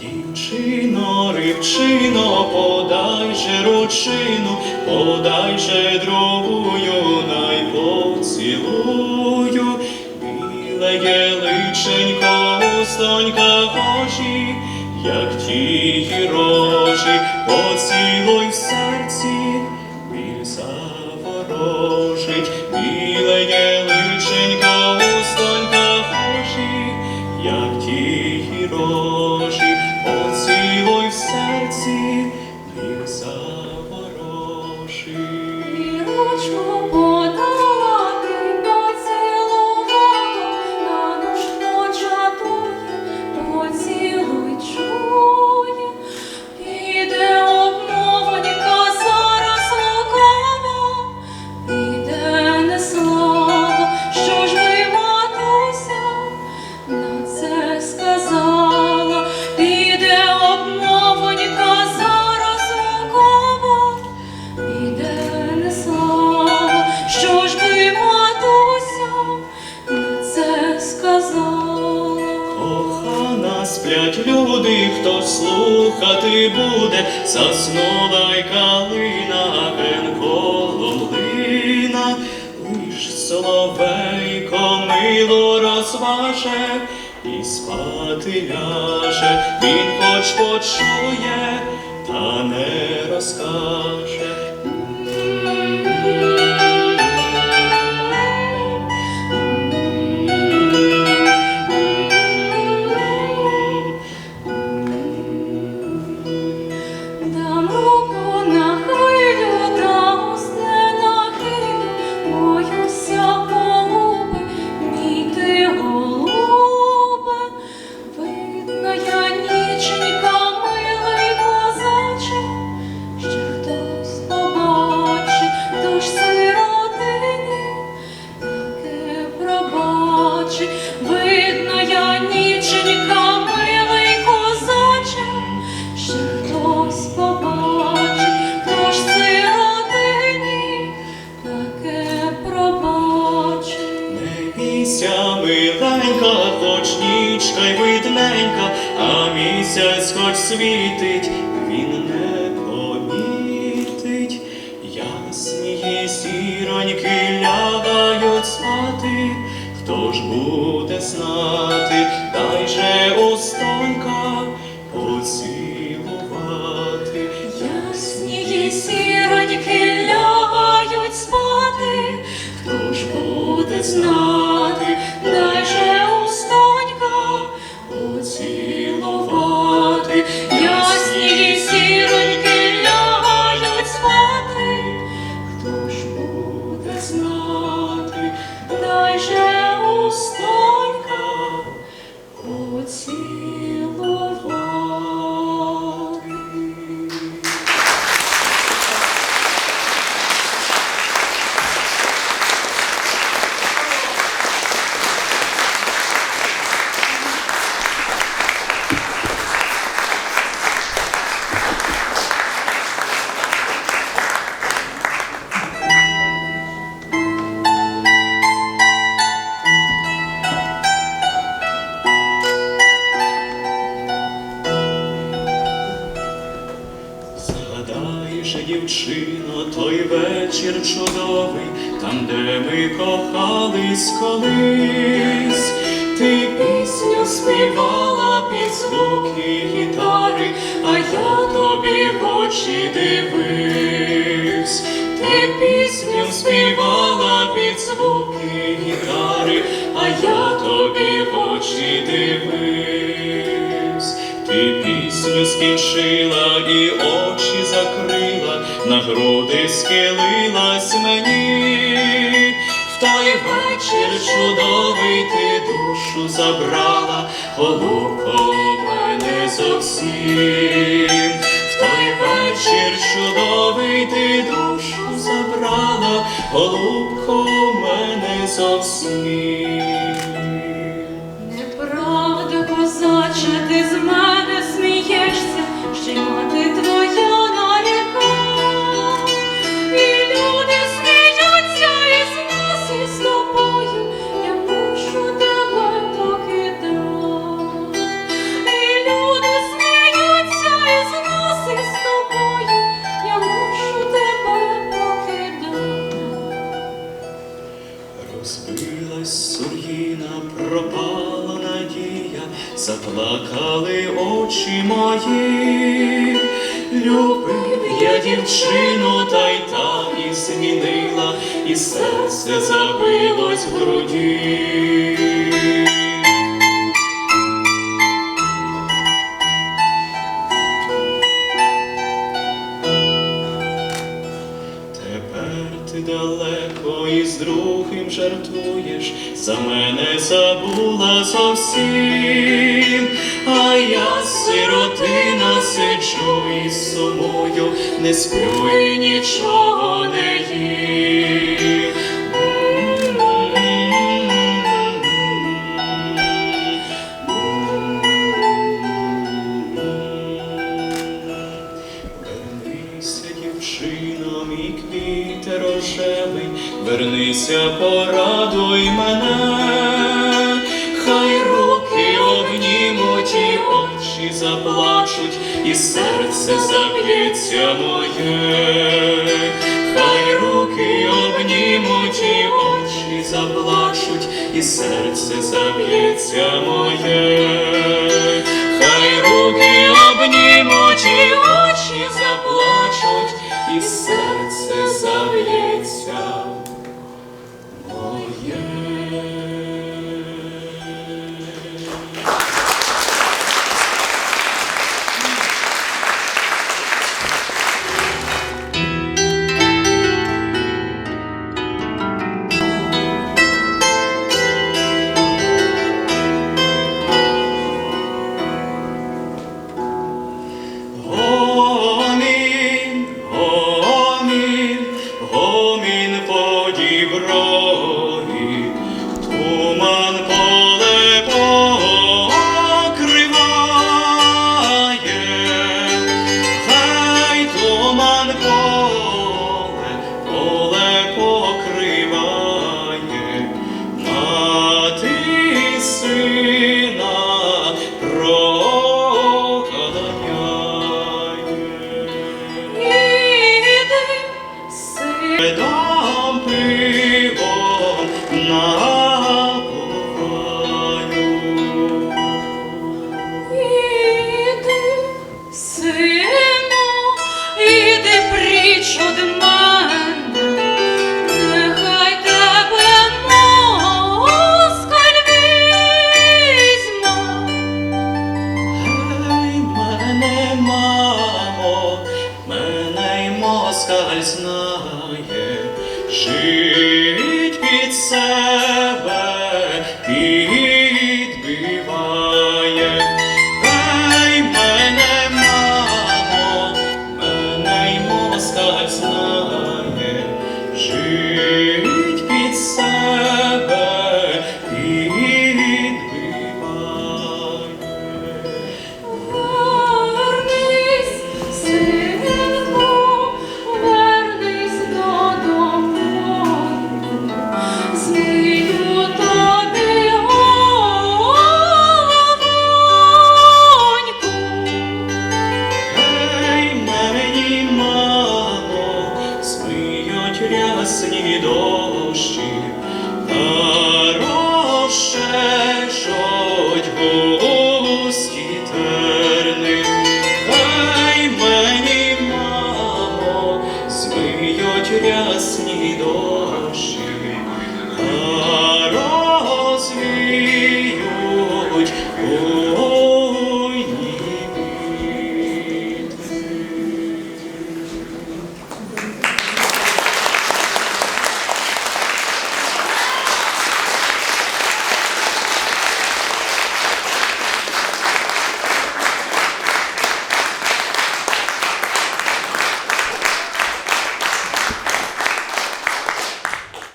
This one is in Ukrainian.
Дівчино, рибчино, подай же ручину, подай же другую, най поцілую. Біле геличенько, устонька очі, як ті рожі, поцілуй Сплять люди, хто слухати буде, заснула й калина, ген колом лина, лиш соловейко мило розваже і спати ляже, він хоч почує, та не розкаже. Не миленька, хоч нічка й видненька, а місяць хоч світить, він не помітить. Ясні сіроньки лягають спати, хто ж буде знати, кохались колись, ти пісню співала під звуки гітари, а я тобі в очі дивився. Ти пісню співала під звуки гітари, а я тобі в очі дивився. Ти пісню скінчила і очі закрила, на груди схилилась мені. В той вечір чудовий ти душу забрала, голубко мене зовсім. В той вечір чудовий ти душу забрала, голубко мене зовсім. Неправда, козаче, ти з мене смієшся, ще й Розбилась сур'їна, пропала надія, заплакали очі мої, любив я дівчину, та й так і змінила, і серце забилось в груді. За мене забула зовсім, а я сиротина сиджу і сумую, не сплю і нічого не їм. Вернися, порадуй мене, хай руки обнімуть і очі заплачуть, і серце заб'ється моє, хай руки обнімуть і очі заплачуть, і серце заб'ється моє, хай руки обнімуть і очі заплачуть, і серце Wait, don't. Жить під себе